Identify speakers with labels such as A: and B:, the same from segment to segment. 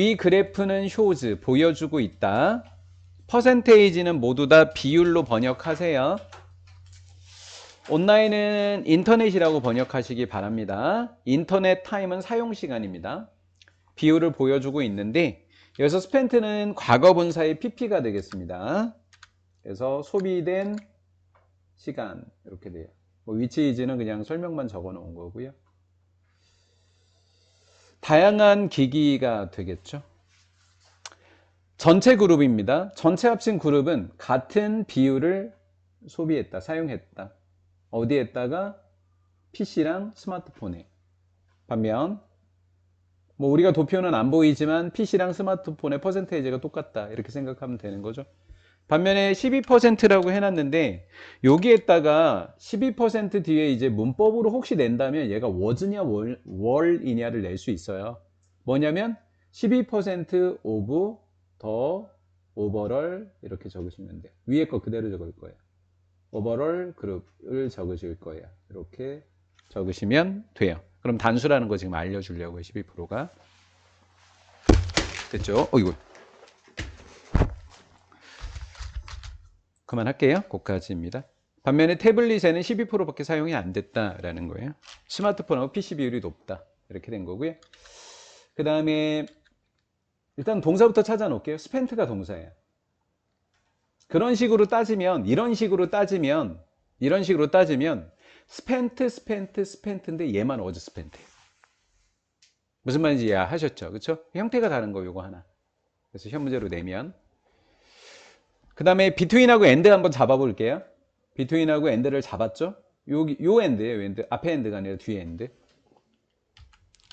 A: 이 그래프는 shows 보여주고 있다. 퍼센테이지는 모두 다 비율로 번역하세요. 온라인은 인터넷이라고 번역하시기 바랍니다. 인터넷 타임은 사용 시간입니다. 비율을 보여주고 있는데 여기서 스펜트는 과거 분사의 pp가 되겠습니다. 그래서 소비된 시간 이렇게 돼요. 뭐 위치이지는 그냥 설명만 적어 놓은 거고요. 다양한 기기가 되겠죠. 전체 그룹입니다. 전체 합친 그룹은 같은 비율을 소비했다, 사용했다. 어디에다가 PC랑 스마트폰에. 반면 뭐 우리가 도표는 안 보이지만 PC랑 스마트폰의 퍼센테이지가 똑같다. 이렇게 생각하면 되는 거죠. 반면에 12%라고 해놨는데 여기에다가 12% 뒤에 이제 문법으로 혹시 낸다면 얘가 워즈냐 월, 월이냐를 낼 수 있어요. 뭐냐면 12% 오브 더 오버럴 이렇게 적으시면 돼요. 위에 거 그대로 적을 거예요. 오버럴 그룹을 적으실 거예요. 이렇게 적으시면 돼요. 그럼 단수라는 거 지금 알려주려고요. 12%가 됐죠? 어이구. 그만할게요. 거기까지입니다. 반면에 태블릿에는 12%밖에 사용이 안 됐다라는 거예요. 스마트폰하고 PC 비율이 높다. 이렇게 된 거고요. 그 다음에 일단 동사부터 찾아 놓을게요. 스펜트가 동사예요. 그런 식으로 따지면 이런 식으로 따지면 이런 식으로 따지면 스펜트 스펜트 스펜트인데 얘만 어즈 스펜트예요. 무슨 말인지 이해하셨죠? 그렇죠? 형태가 다른 거 요거 하나. 그래서 현 문제로 내면 그 다음에 비트윈하고 엔드 한번 잡아볼게요. 비트윈하고 엔드를 잡았죠? 여기, 요 엔드예요, 요 엔드. 앞에 엔드가 아니라 뒤에 엔드.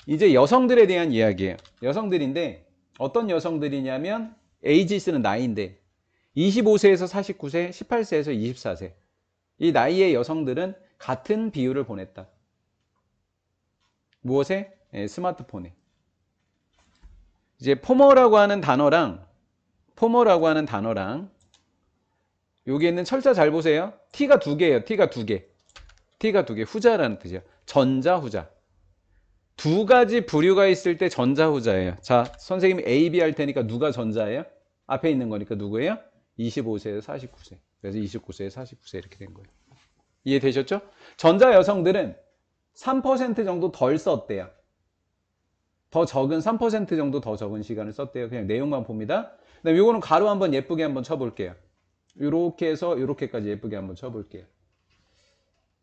A: 이제 여성들에 대한 이야기예요. 여성들인데, 어떤 여성들이냐면, 에이지스는 나이인데, 25세에서 49세, 18세에서 24세. 이 나이의 여성들은 같은 비율을 보냈다. 무엇에? 예, 스마트폰에. 이제 포머라고 하는 단어랑, 포머라고 하는 단어랑, 여기 있는 철자 잘 보세요. T가 두 개예요. T가 두 개. T가 두 개. 후자라는 뜻이에요. 전자, 후자. 두 가지 부류가 있을 때 전자, 후자예요. 자, 선생님이 A, B 할 테니까 누가 전자예요? 앞에 있는 거니까 누구예요? 25세에서 49세. 그래서 29세에서 49세 이렇게 된 거예요. 이해되셨죠? 전자 여성들은 3% 정도 덜 썼대요. 더 적은 3% 정도 더 적은 시간을 썼대요. 그냥 내용만 봅니다. 그다음에 요거는 가로 한번 예쁘게 한번 쳐볼게요. 이렇게 해서 이렇게까지 예쁘게 한번 쳐볼게요.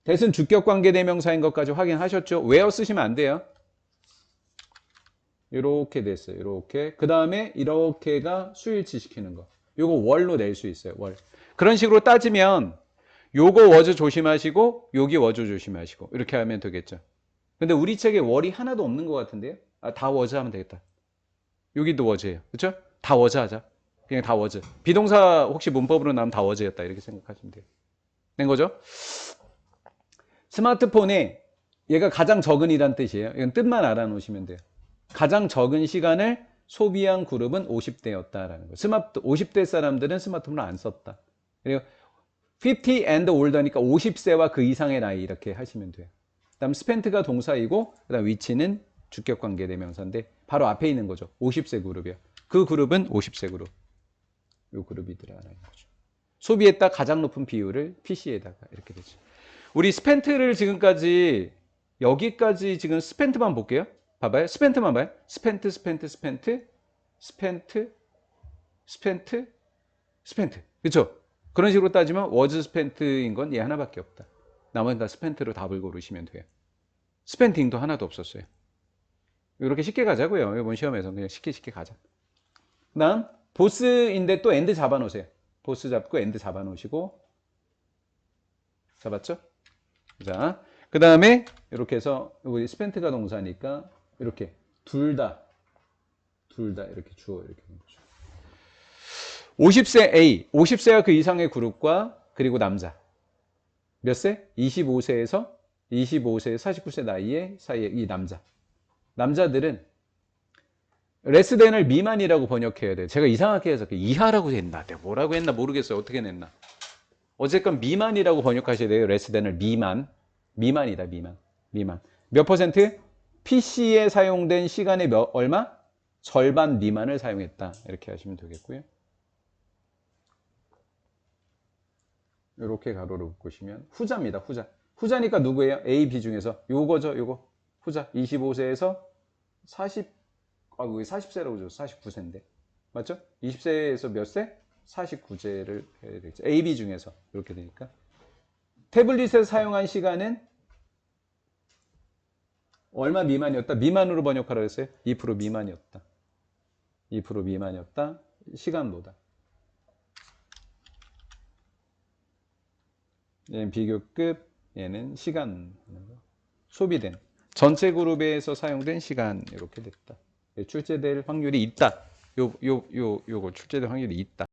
A: 대신 주격 관계 대명사인 것까지 확인하셨죠? where 쓰시면 안 돼요. 이렇게 됐어요. 이렇게. 그 다음에 이렇게가 수일치 시키는 거. 요거 월로 낼 수 있어요. 월. 그런 식으로 따지면 요거 워즈 조심하시고 여기 워즈 조심하시고 이렇게 하면 되겠죠. 근데 우리 책에 월이 하나도 없는 것 같은데요? 아, 다 워즈 하면 되겠다. 여기도 워즈예요. 그렇죠? 다 워즈 하자. 그냥 다 워즈. 비동사 혹시 문법으로 나오면 다 워즈였다. 이렇게 생각하시면 돼요. 된 거죠? 스마트폰에 얘가 가장 적은이란 뜻이에요. 이건 뜻만 알아놓으시면 돼요. 가장 적은 시간을 소비한 그룹은 50대였다라는 거예요. 스마트 50대 사람들은 스마트폰을 안 썼다. 그리고 50 and older니까 50세와 그 이상의 나이 이렇게 하시면 돼요. 그다음 스펜트가 동사이고 그다음 위치는 주격 관계 대명사인데 바로 앞에 있는 거죠. 50세 그룹이요. 그 그룹은 50세 그룹. 요 그룹이더라라는 거죠. 소비했다 가장 높은 비율을 PC에다가 이렇게 되죠. 우리 스펜트를 지금까지 여기까지 지금 스펜트만 볼게요. 봐봐요. 스펜트만 봐요. 스펜트, 스펜트, 스펜트, 스펜트, 스펜트, 스펜트. 그렇죠? 그런 식으로 따지면 워즈 스펜트인 건 얘 하나밖에 없다. 나머지는 다 스펜트로 답을 고르시면 돼요. 스펜팅도 하나도 없었어요. 이렇게 쉽게 가자고요. 이번 시험에서 그냥 쉽게 쉽게 가자. 그 다음 보스인데 또 엔드 잡아 놓으세요. 보스 잡고 엔드 잡아 놓으시고 잡았죠? 자, 그 다음에 이렇게 해서 우리 스펜트가 동사니까 이렇게 둘 다, 둘 다 이렇게 주어 이렇게 거죠. 50세 A, 50세와 그 이상의 그룹과 그리고 남자. 몇 세? 25세에서 25세 49세 나이에 사이에 이 남자. 남자들은 레스덴을 미만이라고 번역해야 돼요. 제가 이상하게 해서 이하라고 했나? 내가 뭐라고 했나 모르겠어요. 어떻게 냈나? 어쨌건 미만이라고 번역하셔야 돼요. 레스덴을 미만. 미만이다, 미만. 미만. 몇 퍼센트? PC에 사용된 시간의 몇, 얼마? 절반 미만을 사용했다. 이렇게 하시면 되겠고요. 이렇게 가로를 묶으시면 후자입니다. 후자. 후자니까 누구예요? A, B 중에서 요거죠. 요거. 후자. 25세에서 40, 아, 왜 40세라고 줘? 49세인데. 맞죠? 20세에서 몇 세? 49세를 해야 되겠죠. A, B 중에서. 이렇게 되니까. 태블릿에서 사용한 시간은 얼마 미만이었다? 미만으로 번역하라고 했어요. 2% 미만이었다. 2% 미만이었다. 시간보다. 얘는 비교급, 얘는 시간. 소비된. 전체 그룹에서 사용된 시간 이렇게 됐다. 출제될 확률이 있다. 요, 요, 요, 요거 출제될 확률이 있다.